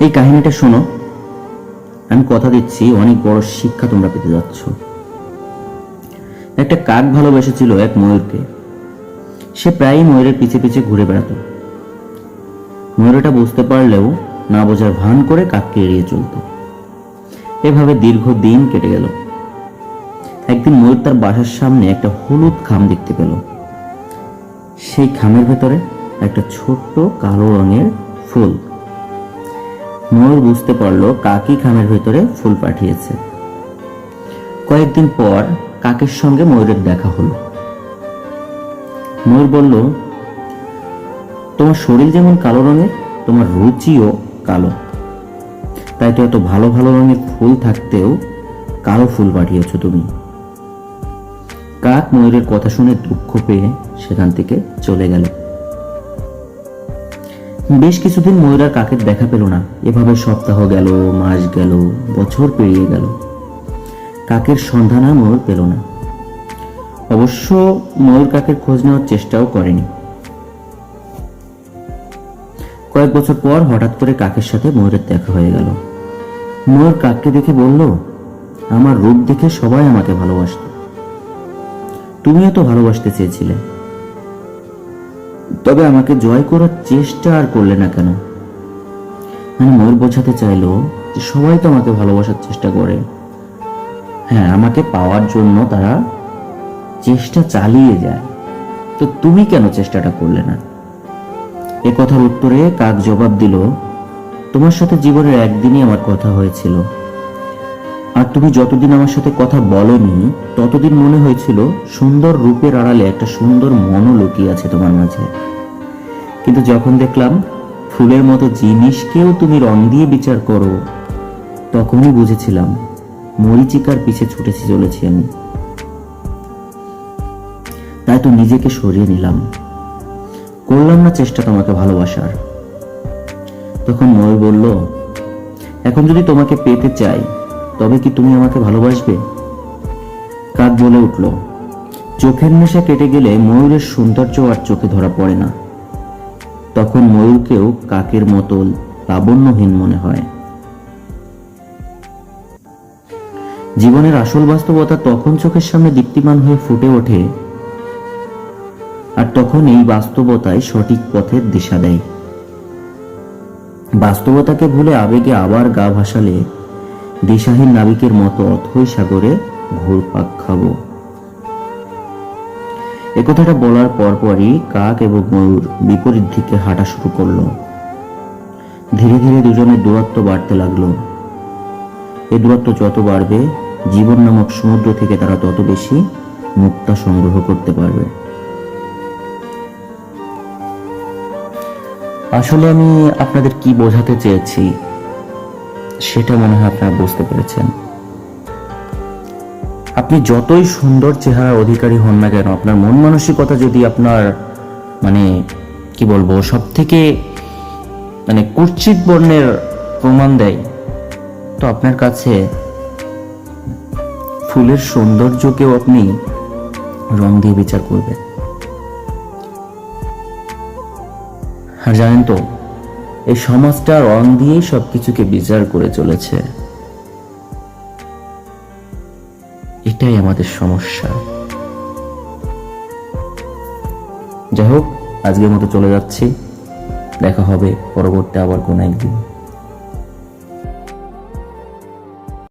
এই কাহিনীটা শোনো। আমি কথা দিচ্ছি, অনেক বড় শিক্ষা তোমরা পেতে যাচ্ছ। একটা কাক ভালোবেসেছিল এক ময়ূরকে। সে প্রায়ই ময়ূরের পিছে পিছে ঘুরে বেড়াতো। ময়ূরটা বুঝতে পারলেও না বোঝার ভান করে কাককে এড়িয়ে চলত। এভাবে দীর্ঘ দিন কেটে গেল। একদিন ময়ূর তার বাসার সামনে একটা হলুদ খাম দেখতে পেল। সেই খামের ভেতরে একটা ছোট্ট কালো রঙের ফুল। ময়ূর বুঝতে পারল কাকি খামের ভেতরে ফুল পাঠিয়েছে। কয়েকদিন পর কাকের সঙ্গে ময়ূরের দেখা হলো। ময়ূর বলল, তোমার শরীর যেমন কালো রঙের, তোমার রুচিও কালো। তাই তো এত ভালো ভালো রঙের ফুল থাকতেও কালো ফুল পাঠিয়েছ তুমি। কাক ময়ূরের কথা শুনে দুঃখ পেয়ে সেখান থেকে চলে গেল। বেশ কিছুদিন ময়ূর আর কাকের দেখা পেল না। এভাবে সপ্তাহ গেল, মাস গেল, বছর পেরিয়ে গেল। কাকের সন্ধান আর ময়ূর পেল না। অবশ্য ময়ূর কাকের খোঁজ নেওয়ার চেষ্টাও করেনি। কয়েক বছর পর হঠাৎ করে কাকের সাথে ময়ূরের দেখা হয়ে গেল। ময়ূর কাককে দেখে বলল, আমার রূপ দেখে সবাই আমাকে ভালোবাসত। তুমিও তো ভালোবাসতে চেয়েছিলে। তবে আমাকে জয় করার চেষ্টা আর করলে না কেন? মানে ময়ূর বোঝাতে চাইলো যে সবাই তো আমাকে ভালোবাসার চেষ্টা করে। হ্যাঁ আমাকে পাওয়ার জন্য তারা চেষ্টা চালিয়ে যায়। তো তুমি কেন চেষ্টাটা করলে না? এ কথার উত্তরে কাক জবাব দিল, তোমার সাথে জীবনের একদিনই আমার কথা হয়েছিল। আর তুমি যতদিন আমার সাথে কথা বলনি, ততদিন মনে হয়েছিল সুন্দর রূপের আড়ালে একটা সুন্দর মনও লুকিয়ে আছে তোমার মাঝে। কিন্তু যখন দেখলাম ফুলের মতো জিনিসকেও তুমি রং দিয়ে বিচার করো, তখনই বুঝেছিলাম মরিচিকার পিছে ছুটেছি চলেছি আমি। তাই তো নিজেকে সরিয়ে নিলাম। করলাম না চেষ্টা তোমাকে ভালোবাসার। তখন ময়ূর বলল, এখন যদি তোমাকে পেতে চাই তবে কি তুমি আমাকে ভালোবাসবে? কাক বলে উঠল। চোখের নেশা কেটে গেলে ময়ূরের সৌন্দর্য আর চোখে ধরা পড়ে না। তখন ময়ূরকেও কাকের মতো লাবণ্যহীন মনে হয়। জীবনের আসল বাস্তবতা তখন চোখের সামনে দীপ্তিমান হয়ে ফুটে ওঠে আর তখন এই বাস্তবতায় সঠিক পথের দিশা দেয়। বাস্তবতাকে ভুলে আবেগে আবার গা ভাসালে দিশাহীন নাবিকের মতো অথই সাগরে ঘুরপাক খাব। এ কথাটা বলার পরপরই কাক এবং ময়ূর বিপরীত দিকে হাঁটা শুরু করল। ধীরে ধীরে দুজনের দূরত্ব বাড়তে লাগল। এ দূরত্ব যত বাড়বে, জীবন নামক সমুদ্র থেকে তারা তত বেশি মুক্তা সংগ্রহ করতে পারবে। আসলে আমি আপনাদের কি বোঝাতে চেয়েছি? সেটা মনে হয় আপনারা বুঝতে পেরেছেন। আপনি যতই সুন্দর চেহারার অধিকারী হন না কেন, আপনার মন মানসিকতা যদি আপনার মানে কি বলব সব থেকে মানে কুৎসিত বর্ণের প্রমাণ দেয়, তো আপনার কাছে ফুলের সৌন্দর্যকেও আপনি রং দিয়ে বিচার করবেন। আর জানেন তো এই সমাজটা রং দিয়েই সবকিছুকে বিচার করে চলেছে। এটাই আমাদের সমস্যা। যাই হোক, আজকের মতো চলে যাচ্ছি। দেখা হবে পরবর্তী আবার কোনো একদিন।